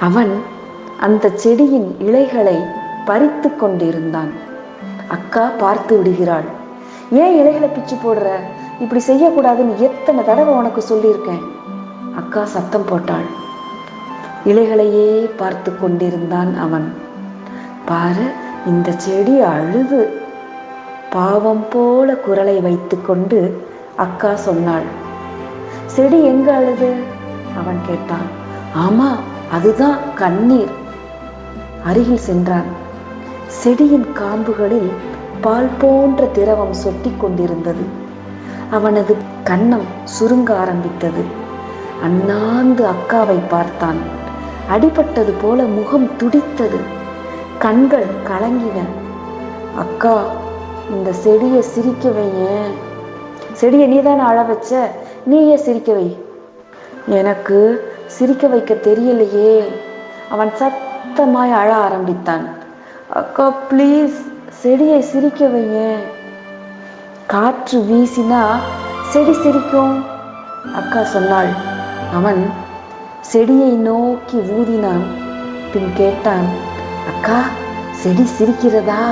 அவன் அந்த செடியின் இலைகளை பறித்து கொண்டிருந்தான். அக்கா பார்த்து விடுகிறாள் ஏன் இலைகளை பிச்சு போடுற? இப்படி செய்யக்கூடாதுன்னு எத்தனை தடவை உனக்கு சொல்லியிருக்கேன். அக்கா சத்தம் போட்டாள் இலைகளையே பார்த்து கொண்டிருந்தான் அவன். பாரு இந்த செடி அழுது. பாவம் போல குரலை வைத்துக்கொண்டு அக்கா சொன்னாள் செடி எங்க அழுது? அவன் கேட்டான் ஆமா அதுதான் கண்ணீர். அருகில் சென்றான். செடியின் காம்புகளில் பால் போன்ற திரவம் சொட்டி கொண்டிருந்தது. அவனது கன்னம் சுருங்க ஆரம்பித்தது. அண்ணாந்து அக்காவை பார்த்தான். அடிபட்டது போல முகம் துடித்தது. கண்கள் கலங்கின. அக்கா இந்த செடியை சிரிக்க வையேன். செடியை நீதானே அழ வச்ச? நீயே சிரிக்க வை. எனக்கு சிரிக்க வைக்க தெரியலையே. அவன் சத்தமாய் அழ ஆரம்பித்தான். அக்கா ப்ளீஸ் செடியை சிரிக்க வையேன் காற்று வீசினா செடி சிரிக்கும் அக்கா சொன்னாள். அவன் செடியை நோக்கி ஊதினான். பின் கேட்டான் அக்கா செடி சிரிக்கிறதா?